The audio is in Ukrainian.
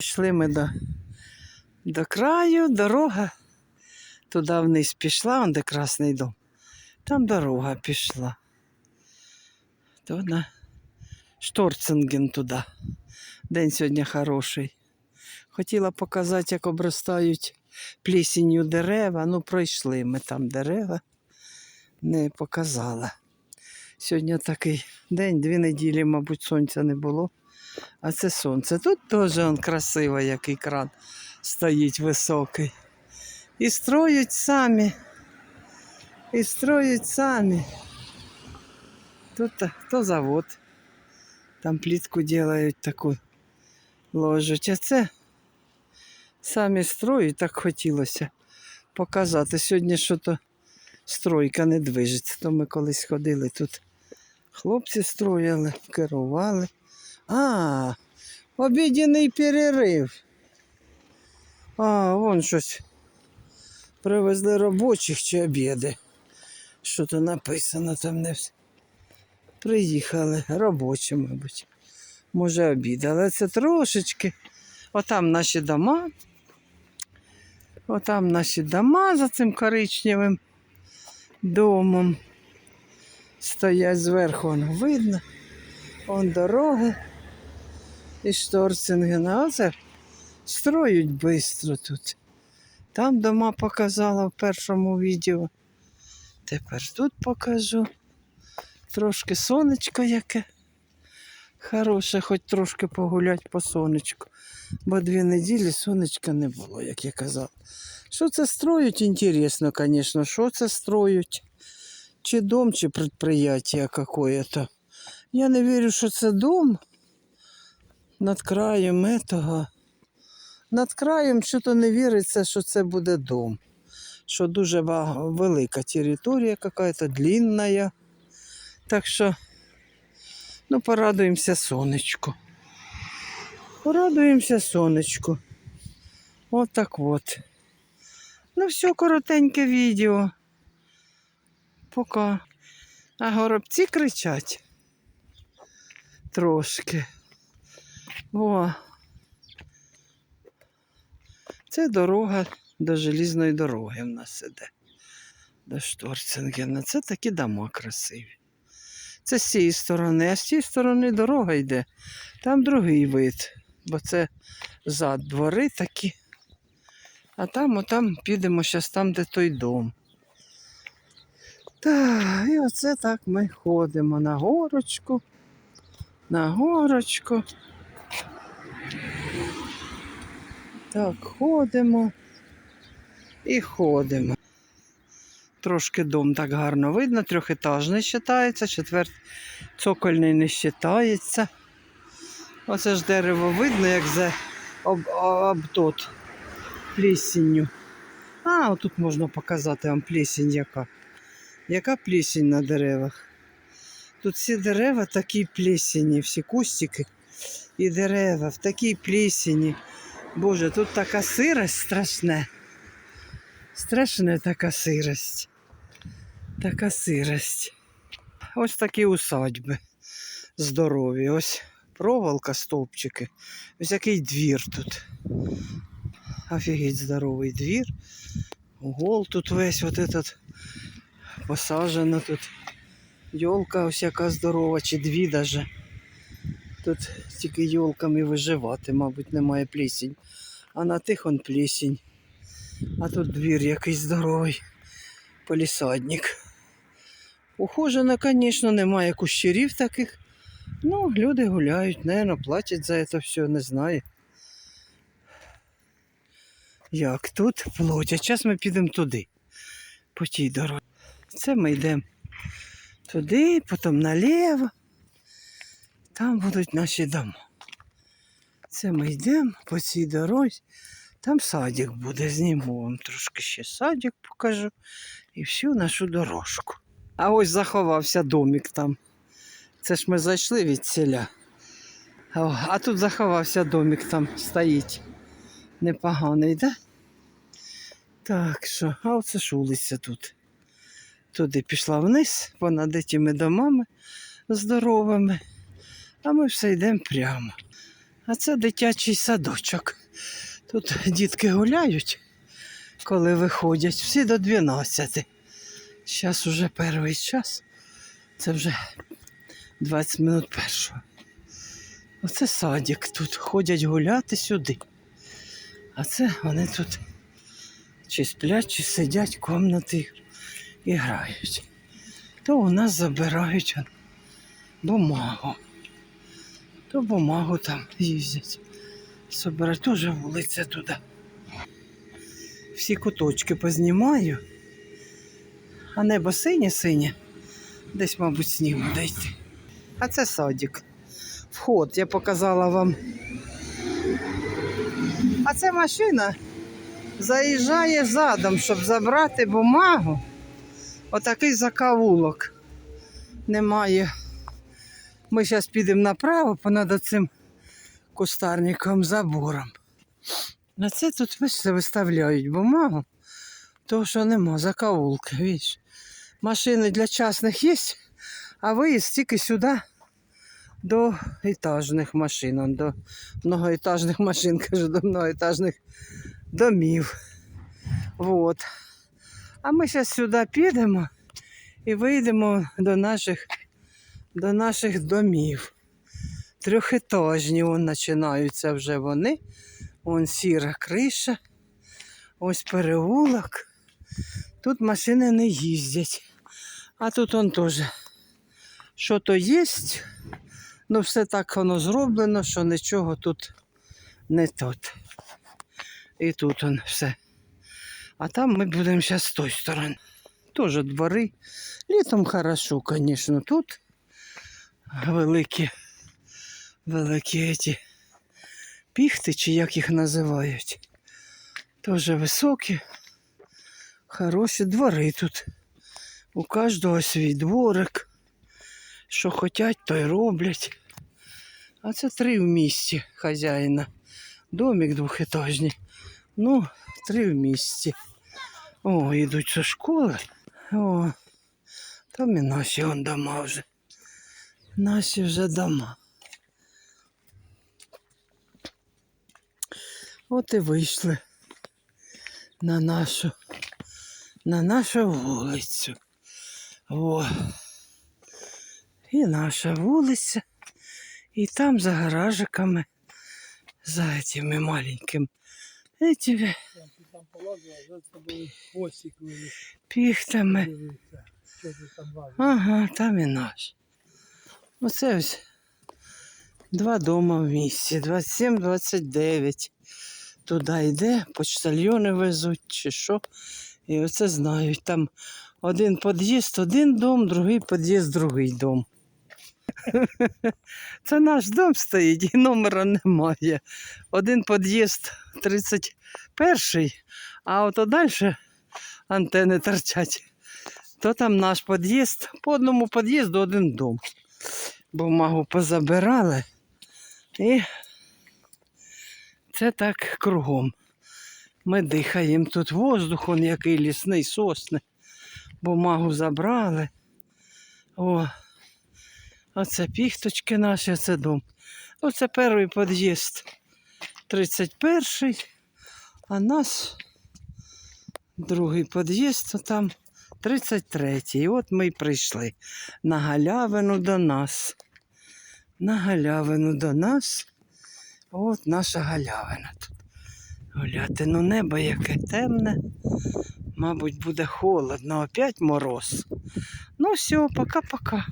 Йшли ми до, до краю, дорога туди вниз пішла, он де Красний дом. Там дорога пішла. То на Шторцинген туди. День сьогодні хороший. Хотіла показати, як обростають плісінню дерева. Ну, пройшли ми там дерева, не показала. Сьогодні такий день, дві неділі, мабуть, сонця не було. А це сонце. Тут теж он красиво, який кран стоїть високий. І строють самі. І строють самі. Тут то завод. Там плітку делають таку ложать. А це самі строють, так хотілося показати. Сьогодні що то стройка не движеться. То ми колись ходили тут. Хлопці строїли, керували. А, обідній перерив. А, вон щось. Привезли робочих чи обіди. Що то написано там не все. Приїхали робочі, мабуть. Може, обід, але це трошечки. Отам наші дома. Отам наші дома за цим коричневим домом. Стоять зверху, воно видно. Вон дороги і Шторцинген. А оце строють швидко тут. Там дома показала в першому відео. Тепер тут покажу. Трошки сонечко яке. Хороше, хоч трошки погулять по сонечку. Бо дві неділі сонечка не було, як я казав. Що це строють, інтересно, звісно, що це строють? Чи дом, чи предприятие какое-то. Я не вірю, що це дом над краєм этого. Над краєм що-то не віриться, що це буде дом. Що дуже велика територія какая-то длинная. Так що, ну, порадуємося сонечку. Порадуємося сонечку. От так от. Ну, все, коротеньке відео. Пока. А горобці кричать. Трошки. О. Це дорога до желізної дороги в нас іде. До Шторценгена. Це такі дома красиві. Це з цієї сторони, а з цієї сторони дорога йде. Там другий вид, бо це зад двори такі. А там, отам підемо зараз там, де той дом. Так, і оце так ми ходимо на горочку, на горочку. Так, ходимо і ходимо. Трошки дом так гарно видно, трьохетажний вважається, четверть цокольний не вважається. Оце ж дерево видно, як за об, об тот плісінню. А, отут можна показати вам плісінь яка. Яка плісінь на деревах? Тут всі дерева такі плісені, всі кустики і дерева в такій плісені. Боже, тут така сирость страшне. Страшна така сирость. Така сирость. Ось такі усадьби здорові. Ось проволока, стовпчики. Ось який двір тут. Офігеть здоровий двір. Гол тут весь от этот посаджена тут. Йолка ось яка здорова, чи дві даже. Тут тільки йолками виживати, мабуть, немає плісінь. А на тих он плісінь. А тут двір якийсь здоровий. Полісадник. Ухожено, звісно, немає кущерів таких. Ну, люди гуляють, напевно, платять за це все, не знаю. Як тут платять. Зараз ми підемо туди, по тій дорозі. Це ми йдемо туди, потім наліво. Там будуть наші дома. Це ми йдемо по цій дорозі. Там садик буде, зніму вам трошки ще садик покажу і всю нашу дорожку. А ось заховався домик там. Це ж ми зайшли від селя. О, а тут заховався домик там стоїть. Непоганий, да? Так що, а оце ж вулиця тут. Туди пішла вниз, понад тими домами здоровими. А ми все йдемо прямо. А це дитячий садочок. Тут дітки гуляють, коли виходять, всі до 12. Зараз уже перший час. Це вже 20 минут першого. Оце садик тут. Ходять гуляти сюди. А це вони тут чи сплять, чи сидять в кімнаті і грають. То у нас забирають бумагу. То бумагу там їздять. Собирають теж вулиця туди. Всі куточки познімаю. А небо синє-синє. Десь, мабуть, сніг буде йти. А це садик. Вход, я показала вам. А це машина заїжджає задом, щоб забрати бумагу. Отакий закавулок. Немає. Ми зараз підемо направо понад цим кустарником забором. На це тут бачите, виставляють бумагу, тому що нема закавулки. Видиш? Машини для частних є, а виїзд тільки сюди до етажних машин, до многоетажних машин, кажу, до многоетажних домів. Вот. А ми зараз сюди підемо і вийдемо до наших, до наших домів. Трьохетажні вон починаються вже вони. Вон сіра криша, ось переулок. Тут машини не їздять. А тут он теж що то є, ну все так воно зроблено, що нічого тут не тут. І тут он все. А там ми будемо зараз з тої сторони. Теж двори. Літом хорошо, звісно, тут великі, великі ці піхти, чи як їх називають. Теж високі, хороші двори тут. У кожного свій дворик. Що хочуть, то й роблять. А це три в місті хазяїна. Домик двохетажний. Ну, три в місті. О, йдуть зі школи. О, там і наші он дома вже. Наші вже дома. От і вийшли на нашу, на нашу вулицю. О. І наша вулиця. І там за гаражиками, за цими маленькими этими піхтами. Ага, там і наш. Оце ось два дома в місті. 27-29. Туди йде, почтальйони везуть чи що. І оце знають. Там один під'їзд, один дом, другий під'їзд, другий дом. Це наш дом стоїть і номера немає. Один під'їзд 31, а от далі антени торчать то там наш під'їзд, по одному під'їзду один дом. Бумагу позабирали. І це так кругом. Ми дихаємо тут воздух, он який лісний сосни. Бумагу забрали. О, оце піхточки наші, це дом. Оце перший під'їзд 31, а нас другий під'їзд, там 33-й. І от ми й прийшли на галявину до нас. На галявину до нас. От наша галявина тут. Гуляти, ну небо яке темне. Мабуть, буде холодно, опять мороз. Ну все, пока-пока.